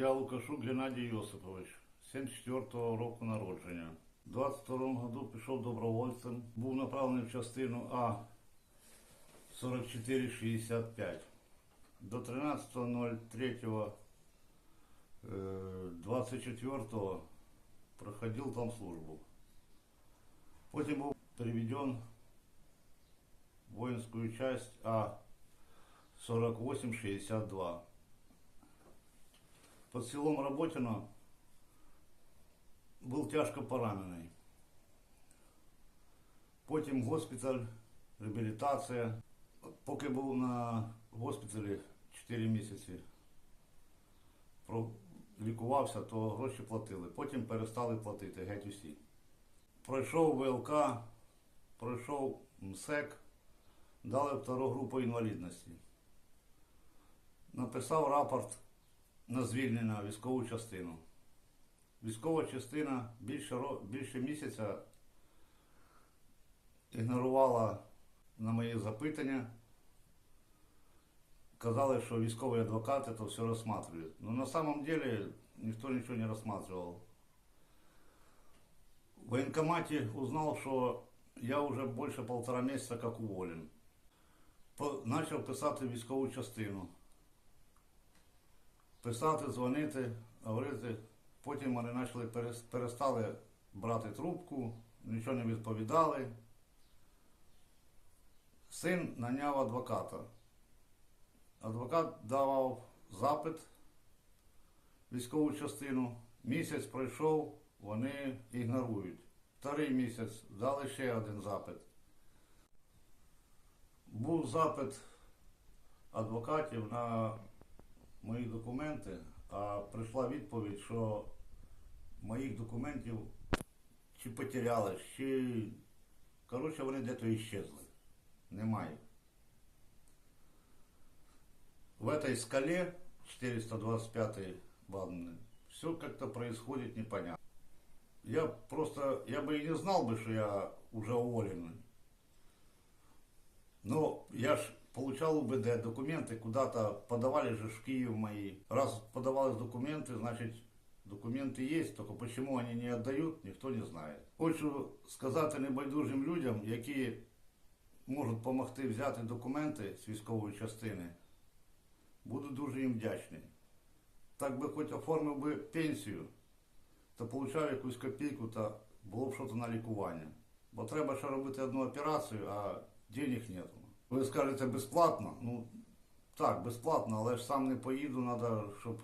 Я Лукашук Геннадій Йосипович, 74-го року народження. У 22-му году пішов добровольцем, був направлений в частину А 4465. До 13.03 24 проходил там службу. Потім був переведен в воинскую часть А 4862. Под селом Работино був тяжко поранений. Потім госпіталь, реабілітація. Поки був на госпіталі 4 місяці, лікувався, то гроші платили. Потім перестали платити геть усі. Пройшов ВЛК, пройшов МСЕК, дали втору групу інвалідності. Написав рапорт на звільнення військову частину. Військова частина більше, більше місяця ігнорувала на мої запитання. Казали, що військові адвокати то все розсматривають. Но на самом деле ніхто нічого не розсматривав. В военкомате узнал, что я уже больше полтора месяца как уволен. По- Начав писати військову частину. Писати, дзвонити, говорити. Потім вони почали перестали брати трубку, нічого не відповідали. Син наняв адвоката. Адвокат давав запит військову частину. Місяць пройшов, вони ігнорують. Вторий місяць дали ще один запит. Був запит адвокатів на мої документи, а прийшла відповідь, що моїх документів чи потеряли, чи. Коротше, вони десь іщезли. Немає. В этой скале 425 ванны все как-то происходит непонятно. Я просто, я бы и не знал бы, что я уже уволенный. Но я ж получал УБД, документы куда-то подавали же в Киев мои. Раз подавались документы, значит документы есть, только почему они не отдают, никто не знает. Хочу сказати небайдужим людям, які можуть допомогти взяти документи з військової частини. Буду дуже їм вдячний. Так би хоч оформив би пенсію, то получав якусь копійку, та було б щось на лікування. Бо треба ще робити одну операцію, а денег нету. Ви скажете безплатно? Ну так, безплатно, але ж сам не поїду, треба, щоб